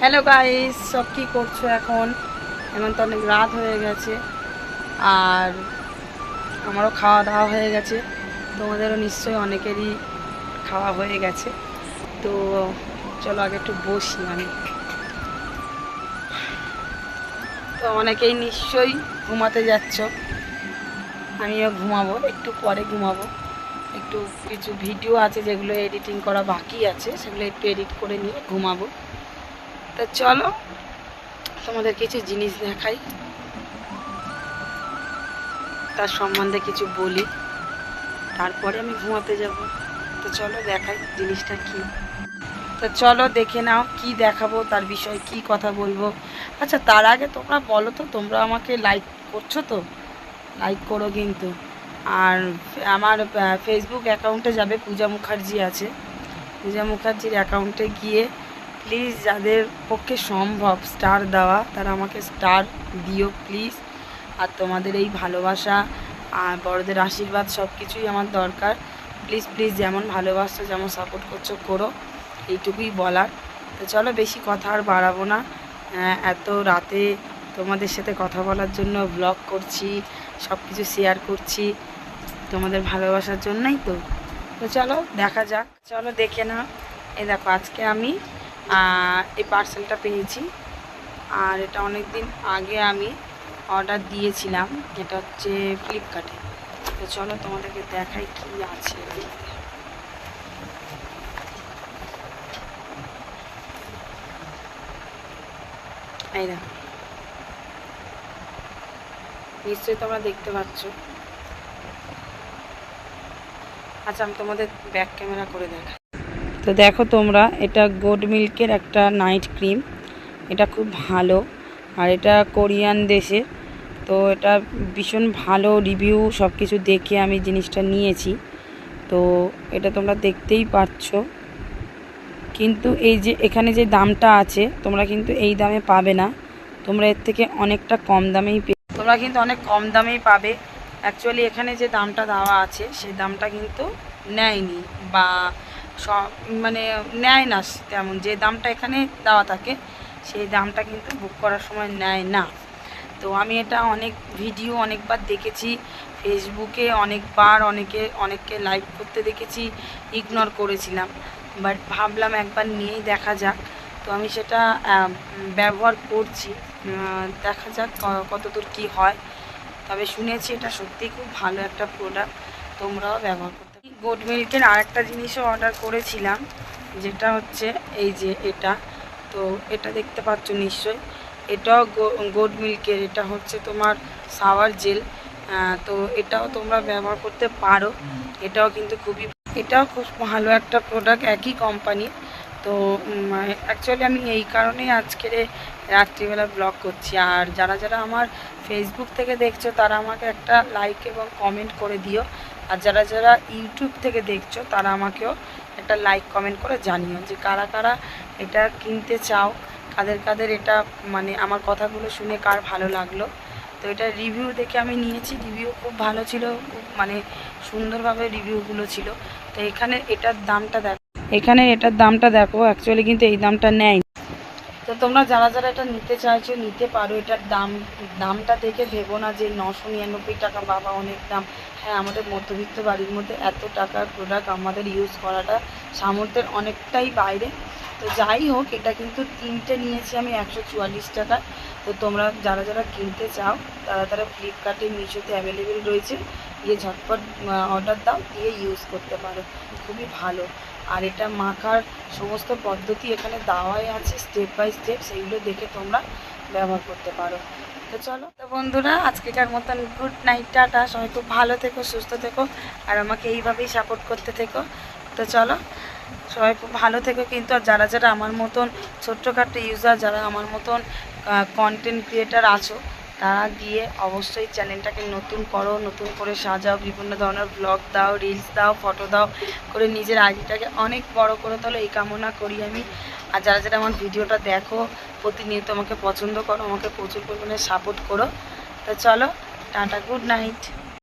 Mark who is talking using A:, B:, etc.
A: Hello guys সব কী করছ এখন? এখন তো অনেক রাত হয়ে গেছে। আর আমারও খাওয়া দাওয়া হয়ে গেছে। তোমাদেরও নিশ্চয়ই অনেকেরই খাওয়া হয়ে গেছে। তো চলো আগে একটু বসি আমি। তো অনেকেই নিশ্চয়ই ঘুমাতে যাচ্ছ। আমিও ঘুমাবো, একটু পরে ঘুমাবো। একটু কিছু ভিডিও আছে যেগুলো এডিটিং করা বাকি আছে, সেগুলো একটু এডিট করে নিয়ে ঘুমাবো। তো চলো তোমাদের কিছু জিনিস দেখাই। তার সম্বন্ধে কিছু বলি। তারপরে আমি ঘুমাতে যাব। তো চলো দেখাই জিনিসটা কি। তো চলো দেখে নাও কি দেখাবো, তার বিষয়ে কি কথা বলব। আচ্ছা তার আগে তোমরা বলো তো, তোমরা আমাকে লাইক করছ তো? লাইক করো কিন্তু। আর আমার ফেসবুক অ্যাকাউন্টে যাবে, পূজা মুখার্জি আছে। পূজা মুখার্জির অ্যাকাউন্টে গিয়ে প্লিজ যাদের পক্ষে সম্ভব স্টার দেওয়া তারা আমাকে স্টার দিও প্লিজ। আর তোমাদের এই ভালোবাসা আর বড়দের আশীর্বাদ সব কিছুই আমার দরকার। প্লিজ প্লিজ যেমন ভালোবাসছো যেমন সাপোর্ট করছ করো। এইটুকুই বলার। তো চলো বেশি কথা আর বাড়াবো না। আহ, এত রাতে তোমাদের সাথে কথা বলার জন্য ব্লগ করছি সব কিছু শেয়ার করছি তোমাদের ভালোবাসার জন্যই তো। তো চলো দেখা যাক। চলো দেখে না এ দেখো আজকে আমি এই পার্সেলটা পেয়েছি। আর এটা অনেক দিন আগে আমি অর্ডার দিয়েছিলাম এটা হচ্ছে ফ্লিপকার্টে তো চলো তোমাদেরকে দেখাই কি আছে নিশ্চয়ই তোমরা দেখতে পাচ্ছ। আচ্ছা আমি তোমাদের ব্যাক ক্যামেরা করে দেখাই। তো দেখো তোমরা, এটা গোড মিল্কের একটা নাইট ক্রিম এটা খুব ভালো। আর এটা কোরিয়ান দেশে। তো এটা ভীষণ ভালো রিভিউ সব কিছু দেখে আমি জিনিসটা নিয়েছি। তো এটা তোমরা দেখতেই পাচ্ছ কিন্তু এই যে, এখানে যে দামটা আছে, তোমরা কিন্তু এই দামে পাবে না। তোমরা এর থেকে অনেকটা কম দামেই পে তোমরা কিন্তু অনেক কম দামেই পাবে। অ্যাকচুয়ালি এখানে যে দামটা দেওয়া আছে, সেই দামটা কিন্তু নেয়নি। বা মানে নেয় না তেমন, যে দামটা এখানে দেওয়া থাকে, সেই দামটা কিন্তু বুক করার সময় নেয় না। তো আমি এটা অনেক ভিডিও অনেকবার দেখেছি ফেসবুকে অনেকবার অনেকে, অনেককে লাইভ করতে দেখেছি ইগনোর করেছিলাম। বাট ভাবলাম একবার নিয়েই দেখা যাক। তো আমি সেটা ব্যবহার করছি। দেখা যাক কতদূর কি হয়। তবে শুনেছি এটা সত্যিই খুব ভালো একটা প্রোডাক্ট তোমরাও ব্যবহার গোড মিল্কের আরেকটা জিনিসও অর্ডার করেছিলাম, যেটা হচ্ছে এই যে এটা। তো এটা দেখতে পাচ্ছ নিশ্চয়ই। এটাও গোড মিল্কের এটা হচ্ছে তোমার সাওয়ার জেল তো এটাও তোমরা ব্যবহার করতে পারো। এটাও কিন্তু খুবই, এটাও খুব ভালো একটা প্রোডাক্ট একই কোম্পানির তো অ্যাকচুয়ালি আমি এই কারণেই আজকের রাত্রিবেলা ব্লগ করছি। আর যারা যারা আমার ফেসবুক থেকে দেখছ, তারা আমাকে একটা লাইক এবং কমেন্ট করে দিও। আর যারা যারা ইউটিউব থেকে দেখছ, তারা আমাকেও একটা লাইক কমেন্ট করে জানিও যে কারা কারা এটা কিনতে চাও, কাদের কাদের এটা মানে আমার কথাগুলো শুনে কার ভালো লাগল। তো এটা রিভিউ দেখে আমি নিয়েছি রিভিউ খুব ভালো ছিল, খুব মানে সুন্দরভাবে রিভিউগুলো ছিল। তো এখানে এটার দামটা দেখো, এখানে এটার দামটা দেখো অ্যাকচুয়ালি কিন্তু এই দামটা নেয় তো তোমরা যারা যারা এটা নিতে চাইছো, নিতে পারো। এটার দাম, দামটা দেখে ভেবো না যে নশো নিরানব্বই টাকা। বাবা, অনেক দাম। হ্যাঁ আমাদের মধ্যবিত্ত বাড়ির মধ্যে এত টাকার প্রোডাক্ট আমাদের ইউজ করাটা সামর্থ্যের অনেকটাই বাইরে। তো যাই হোক, এটা কিন্তু তিনটে নিয়েছি আমি, একশো চুয়াল্লিশ টাকা। তো তোমরা যারা যারা কিনতে চাও, তারা তারা ফ্লিপকার্টে মিশোতে অ্যাভেলেবেল রয়েছে। দিয়ে ঝটপট অর্ডার দাও, দিয়ে ইউজ করতে পারো। খুবই ভালো। আর এটা মাখার সমস্ত পদ্ধতি এখানে দেওয়াই আছে স্টেপ বাই স্টেপ সেইগুলো দেখে তোমরা ব্যবহার করতে পারো। তো চলো। তো বন্ধুরা, আজকেকার মতন গুড নাইট টাটা। সবাই খুব ভালো থেকো, সুস্থ থেকো, আর আমাকে এইভাবেই সাপোর্ট করতে থেকো। তো চলো, সবাই খুব ভালো থেকো কিন্তু, আর যারা যারা আমার মতন ছোট্টখাটো ইউজার যারা আমার মতন কন্টেন্ট ক্রিয়েটার আছো তারা গিয়ে অবশ্যই চ্যানেলটাকে নতুন করো, নতুন করে সাজাও, বিভিন্ন ধরনের ব্লগ দাও রিলস দাও ফটো দাও, করে নিজের আইডিটাকে অনেক বড় করে তোলো, এই কামনা করি আমি। আর যারা যারা আমার ভিডিওটা দেখো, প্রতিনিয়ত আমাকে পছন্দ করো, আমাকে প্রচুর পরিমাণে সাপোর্ট করো। তো চলো, টাটা গুড নাইট